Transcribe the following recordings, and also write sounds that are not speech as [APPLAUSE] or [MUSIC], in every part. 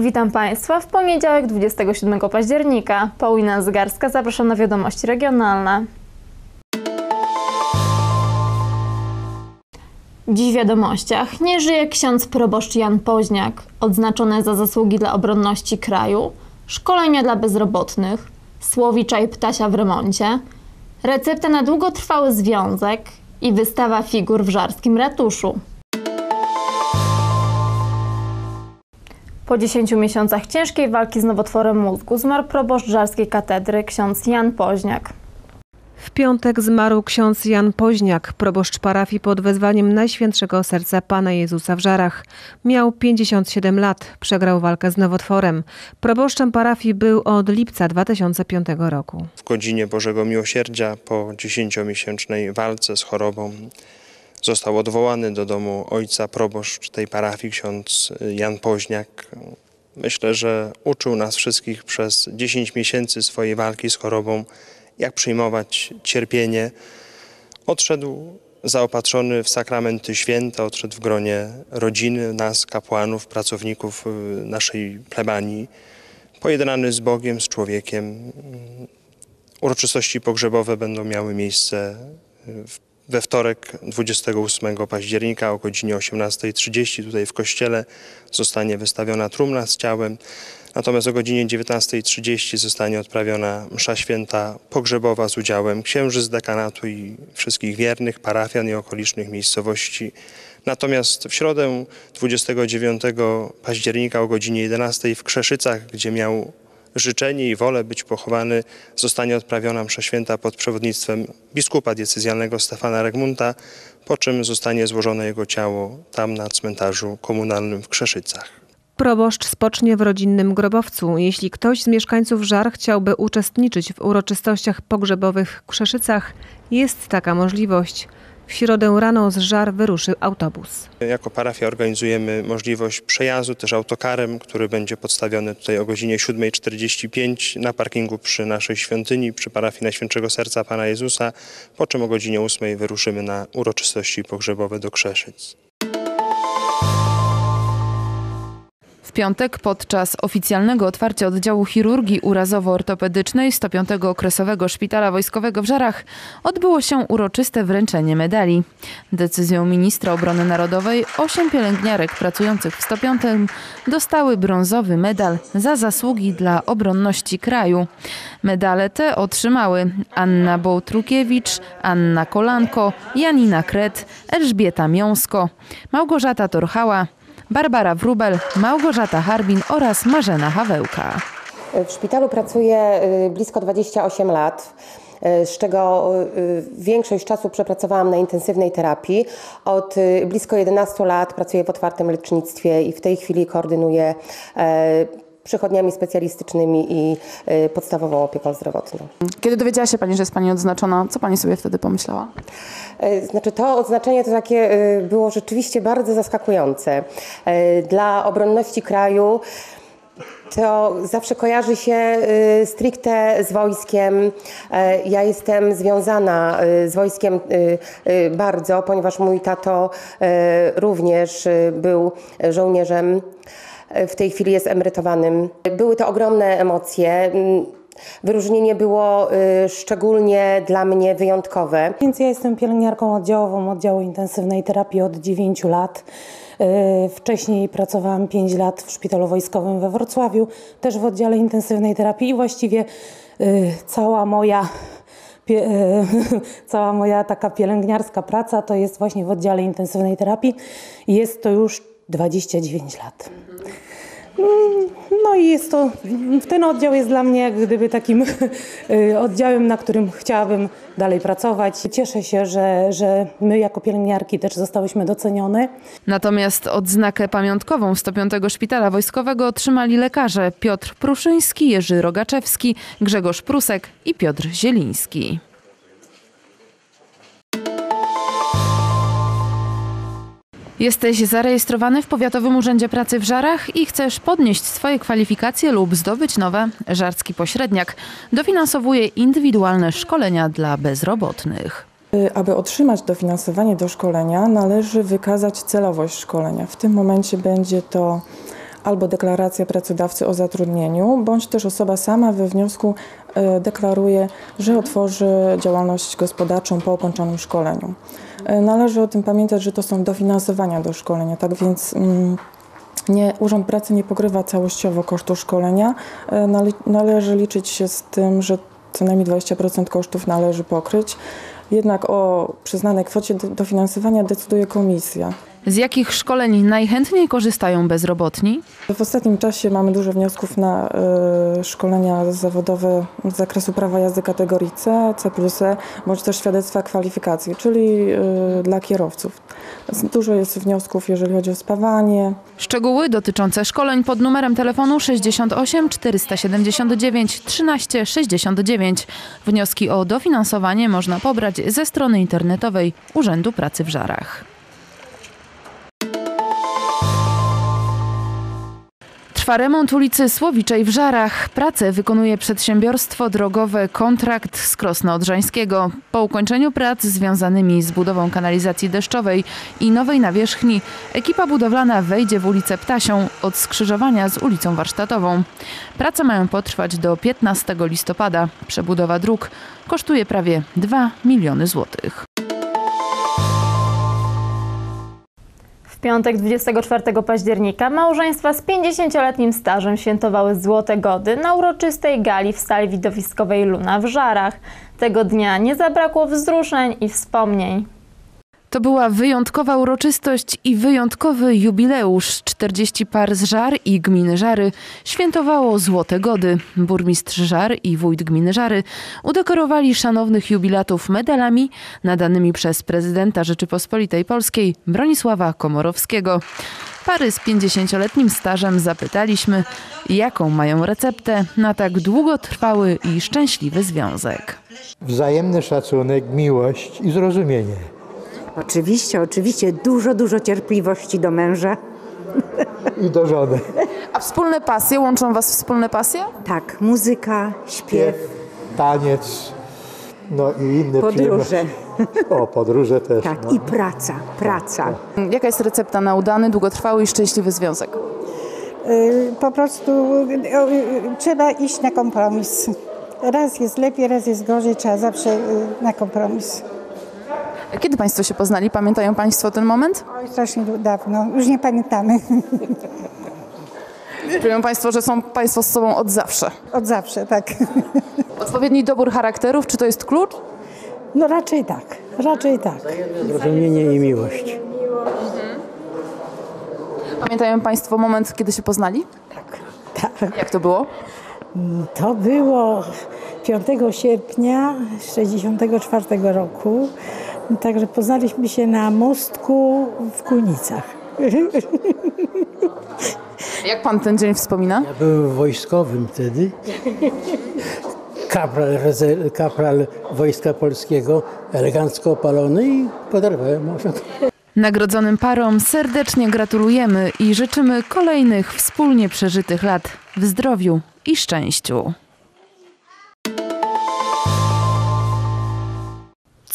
Witam Państwa w poniedziałek 27 października. Paulina Zgarska, zapraszam na wiadomości regionalne. Dziś w wiadomościach nie żyje ksiądz proboszcz Jan Poźniak, odznaczony za zasługi dla obronności kraju, szkolenia dla bezrobotnych, Słowicza i Ptasia w remoncie, recepta na długotrwały związek i wystawa figur w żarskim ratuszu. Po 10 miesiącach ciężkiej walki z nowotworem mózgu zmarł proboszcz żarskiej katedry ksiądz Jan Poźniak. W piątek zmarł ksiądz Jan Poźniak, proboszcz parafii pod wezwaniem Najświętszego Serca Pana Jezusa w Żarach. Miał 57 lat, przegrał walkę z nowotworem. Proboszczem parafii był od lipca 2005 roku. W godzinie Bożego Miłosierdzia po dziesięciomiesięcznej walce z chorobą został odwołany do domu ojca proboszcz tej parafii, ksiądz Jan Poźniak. Myślę, że uczył nas wszystkich przez 10 miesięcy swojej walki z chorobą, jak przyjmować cierpienie. Odszedł zaopatrzony w sakramenty święte, odszedł w gronie rodziny, nas, kapłanów, pracowników y, naszej plebanii, pojednany z Bogiem, z człowiekiem. Uroczystości pogrzebowe będą miały miejsce w we wtorek 28 października o godzinie 18.30 tutaj w kościele zostanie wystawiona trumna z ciałem. Natomiast o godzinie 19.30 zostanie odprawiona msza święta pogrzebowa z udziałem księży z dekanatu i wszystkich wiernych, parafian i okolicznych miejscowości. Natomiast w środę 29 października o godzinie 11 w Krzeszycach, gdzie miał życzenie i wolę być pochowany, zostanie odprawiona msza święta pod przewodnictwem biskupa diecezjalnego Stefana Regmunta, po czym zostanie złożone jego ciało tam na cmentarzu komunalnym w Krzeszycach. Proboszcz spocznie w rodzinnym grobowcu. Jeśli ktoś z mieszkańców Żar chciałby uczestniczyć w uroczystościach pogrzebowych w Krzeszycach, jest taka możliwość. W środę rano z Żar wyruszył autobus. Jako parafia organizujemy możliwość przejazdu też autokarem, który będzie podstawiony tutaj o godzinie 7.45 na parkingu przy naszej świątyni, przy parafii Najświętszego Serca Pana Jezusa, po czym o godzinie 8 wyruszymy na uroczystości pogrzebowe do Krzeszyc. W piątek podczas oficjalnego otwarcia oddziału chirurgii urazowo-ortopedycznej 105 Okresowego Szpitala Wojskowego w Żarach odbyło się uroczyste wręczenie medali. Decyzją ministra obrony narodowej osiem pielęgniarek pracujących w 105 dostały brązowy medal za zasługi dla obronności kraju. Medale te otrzymały Anna Bołtrukiewicz, Anna Kolanko, Janina Kret, Elżbieta Miąsko, Małgorzata Torchała, Barbara Wrubel, Małgorzata Harbin oraz Marzena Hawełka. W szpitalu pracuję y, blisko 28 lat y, z czego y, większość czasu przepracowałam na intensywnej terapii. Od blisko 11 lat pracuję w otwartym lecznictwie i w tej chwili koordynuję e, przychodniami specjalistycznymi i podstawową opieką zdrowotną. Kiedy dowiedziała się Pani, że jest Pani odznaczona, co Pani sobie wtedy pomyślała? E, znaczy to odznaczenie to takie e, było rzeczywiście bardzo zaskakujące. E, dla obronności kraju to zawsze kojarzy się stricte z wojskiem. Ja jestem związana z wojskiem bardzo, ponieważ mój tato również był żołnierzem. W tej chwili jest emerytowanym. Były to ogromne emocje. Wyróżnienie było y, szczególnie dla mnie wyjątkowe. Więc ja jestem pielęgniarką oddziałową oddziału intensywnej terapii od 9 lat. Y, wcześniej pracowałam 5 lat w szpitalu wojskowym we Wrocławiu, też w oddziale intensywnej terapii i właściwie y, cała moja [LAUGHS] cała moja taka pielęgniarska praca to jest właśnie w oddziale intensywnej terapii. Jest to już 29 lat. No i jest to, ten oddział jest dla mnie jak gdyby takim [LAUGHS] y, oddziałem, na którym chciałabym dalej pracować. Cieszę się, że, że my jako pielęgniarki też zostałyśmy docenione. Natomiast odznakę pamiątkową 105 Szpitala Wojskowego otrzymali lekarze Piotr Pruszyński, Jerzy Rogaczewski, Grzegorz Prusek i Piotr Zieliński. Jesteś zarejestrowany w Powiatowym Urzędzie Pracy w Żarach i chcesz podnieść swoje kwalifikacje lub zdobyć nowe? Żarski Pośredniak dofinansowuje indywidualne szkolenia dla bezrobotnych. Y, aby otrzymać dofinansowanie do szkolenia, należy wykazać celowość szkolenia. W tym momencie będzie to albo deklaracja pracodawcy o zatrudnieniu, bądź też osoba sama we wniosku e, deklaruje, że otworzy działalność gospodarczą po ukończonym szkoleniu. E, Należy o tym pamiętać, że to są dofinansowania do szkolenia, tak więc mm, nie, Urząd Pracy nie pokrywa całościowo kosztu szkolenia. E, nale- Należy liczyć się z tym, że co najmniej 20% kosztów należy pokryć. Jednak o przyznanej kwocie do- dofinansowania decyduje komisja. Z jakich szkoleń najchętniej korzystają bezrobotni? W ostatnim czasie mamy dużo wniosków na e, szkolenia zawodowe z zakresu prawa jazdy kategorii C, C+, E, bądź też świadectwa kwalifikacji, czyli e, dla kierowców. Dużo jest wniosków, jeżeli chodzi o spawanie, Szczegóły dotyczące szkoleń pod numerem telefonu 68 479 13 69. Wnioski o dofinansowanie można pobrać ze strony internetowej Urzędu Pracy w Żarach. Trwa remont ulicy Słowiczej w Żarach. Pracę wykonuje przedsiębiorstwo drogowe Kontrakt z Krosna Odrzańskiego. Po ukończeniu prac związanymi z budową kanalizacji deszczowej i nowej nawierzchni ekipa budowlana wejdzie w ulicę Ptasią od skrzyżowania z ulicą Warsztatową. Prace mają potrwać do 15 listopada. Przebudowa dróg kosztuje prawie 2 miliony złotych. Piątek 24 października małżeństwa z 50-letnim stażem świętowały Złote Gody na uroczystej gali w sali widowiskowej Luna w Żarach. Tego dnia nie zabrakło wzruszeń i wspomnień. To była wyjątkowa uroczystość i wyjątkowy jubileusz. 40 par z Żar i gminy Żary świętowało Złote Gody. Burmistrz Żar i wójt gminy Żary udekorowali szanownych jubilatów medalami nadanymi przez prezydenta Rzeczypospolitej Polskiej Bronisława Komorowskiego. Pary z 50-letnim stażem zapytaliśmy, jaką mają receptę na tak długotrwały i szczęśliwy związek. Wzajemny szacunek, miłość i zrozumienie. Oczywiście, oczywiście. Dużo, dużo cierpliwości do męża. I do żony. A wspólne pasje, łączą was wspólne pasje? Tak, muzyka, śpiew, Taniec, no i inne podróże. przyjemności. O, podróże też. Tak, no. i praca, praca. Jaka jest recepta na udany, długotrwały i szczęśliwy związek? Y, Po prostu y, y, trzeba iść na kompromis. Raz jest lepiej, raz jest gorzej, trzeba zawsze na kompromis. Kiedy państwo się poznali? Pamiętają państwo ten moment? Oj, strasznie dawno, już nie pamiętamy. Czują państwo, że są państwo z sobą od zawsze. Od zawsze, tak. Odpowiedni dobór charakterów, czy to jest klucz? No raczej tak, raczej tak. Zrozumienie i miłość. Pamiętają państwo moment, kiedy się poznali? tak. Jak to było? To było 5 sierpnia 1964 roku. Także poznaliśmy się na mostku w Kulnicach. Jak pan ten dzień wspomina? Ja byłem wojskowym wtedy. Kapral, kapral Wojska Polskiego, elegancko opalony i poderwałem osiąg. Nagrodzonym parom serdecznie gratulujemy i życzymy kolejnych wspólnie przeżytych lat w zdrowiu i szczęściu.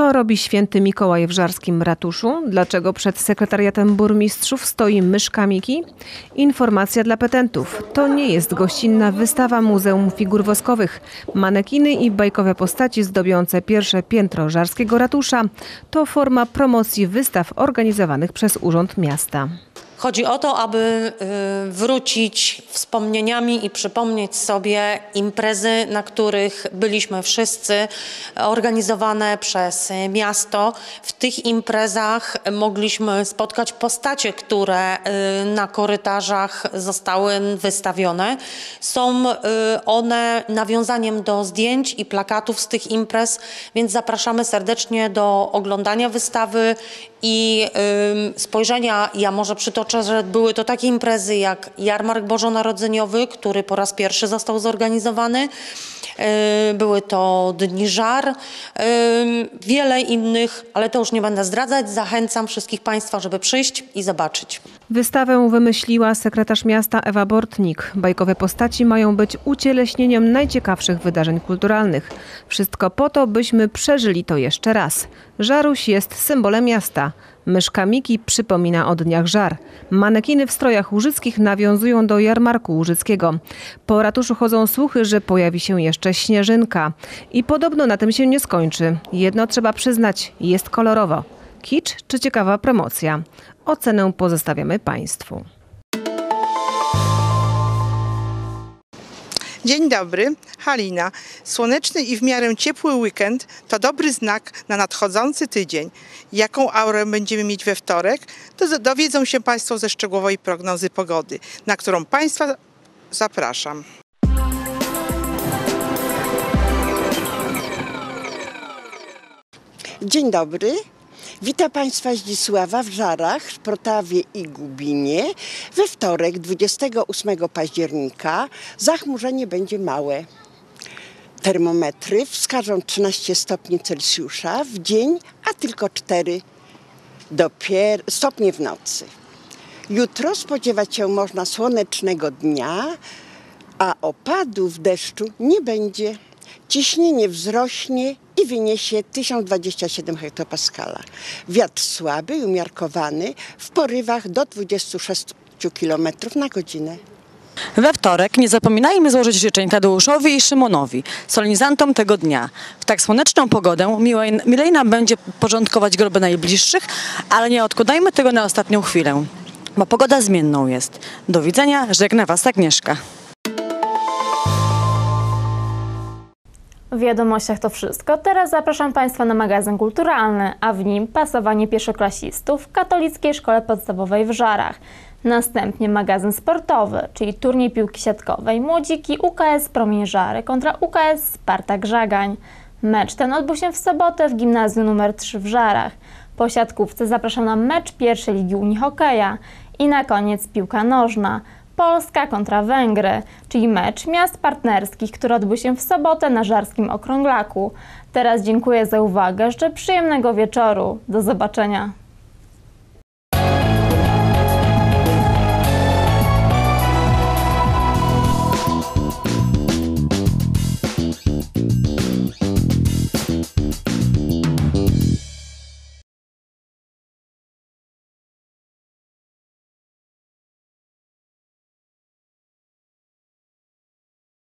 Co robi święty Mikołaj w żarskim ratuszu? Dlaczego przed sekretariatem burmistrzów stoi myszka Miki? Informacja dla petentów. To nie jest gościnna wystawa Muzeum Figur Woskowych. Manekiny i bajkowe postaci zdobiące pierwsze piętro żarskiego ratusza to forma promocji wystaw organizowanych przez Urząd Miasta. Chodzi o to, aby y, wrócić wspomnieniami i przypomnieć sobie imprezy, na których byliśmy wszyscy, organizowane przez miasto. W tych imprezach mogliśmy spotkać postacie, które y, na korytarzach zostały wystawione. Są y, one nawiązaniem do zdjęć i plakatów z tych imprez, więc zapraszamy serdecznie do oglądania wystawy i spojrzenia, ja może przytoczę, że były to takie imprezy jak Jarmark Bożonarodzeniowy, który po raz pierwszy został zorganizowany. Yy, Były to Dni Żar, ym, wiele innych, ale to już nie będę zdradzać. Zachęcam wszystkich Państwa, żeby przyjść i zobaczyć. Wystawę wymyśliła sekretarz miasta Ewa Bortnik. Bajkowe postaci mają być ucieleśnieniem najciekawszych wydarzeń kulturalnych. Wszystko po to, byśmy przeżyli to jeszcze raz. Żaruś jest symbolem miasta. Myszka Miki przypomina o dniach żar. Manekiny w strojach łużyckich nawiązują do jarmarku łużyckiego. Po ratuszu chodzą słuchy, że pojawi się jeszcze śnieżynka. I podobno na tym się nie skończy. Jedno trzeba przyznać, jest kolorowo. Kicz czy ciekawa promocja? Ocenę pozostawiamy Państwu. Dzień dobry, Halina. Słoneczny i w miarę ciepły weekend to dobry znak na nadchodzący tydzień. Jaką aurę będziemy mieć we wtorek, to dowiedzą się Państwo ze szczegółowej prognozy pogody, na którą Państwa zapraszam. Dzień dobry. Witam Państwa Zdzisława w Żarach, Szprotawie i Gubinie. We wtorek, 28 października, zachmurzenie będzie małe. Termometry wskażą 13 stopni Celsjusza w dzień, a tylko 4 dopiero, stopnie w nocy. Jutro spodziewać się można słonecznego dnia, a opadów deszczu nie będzie. Ciśnienie wzrośnie i wyniesie 1027 hektopaskala. Wiatr słaby i umiarkowany w porywach do 26 km na godzinę. We wtorek nie zapominajmy złożyć życzeń Tadeuszowi i Szymonowi, solenizantom tego dnia. W tak słoneczną pogodę milej, nam będzie porządkować groby najbliższych, ale nie odkładajmy tego na ostatnią chwilę, bo pogoda zmienną jest. Do widzenia, żegna Was Agnieszka. W wiadomościach to wszystko. Teraz zapraszam Państwa na magazyn kulturalny, a w nim pasowanie pierwszoklasistów w Katolickiej Szkole Podstawowej w Żarach. Następnie magazyn sportowy, czyli turniej piłki siatkowej Młodziki UKS Promień Żary kontra UKS Spartak Żagań. Mecz ten odbył się w sobotę w gimnazjum nr 3 w Żarach. Po siatkówce zapraszam na mecz pierwszej ligi unihokeja i na koniec piłka nożna. Polska kontra Węgry, czyli mecz miast partnerskich, który odbył się w sobotę na Żarskim Okrąglaku. Teraz dziękuję za uwagę, życzę przyjemnego wieczoru. Do zobaczenia.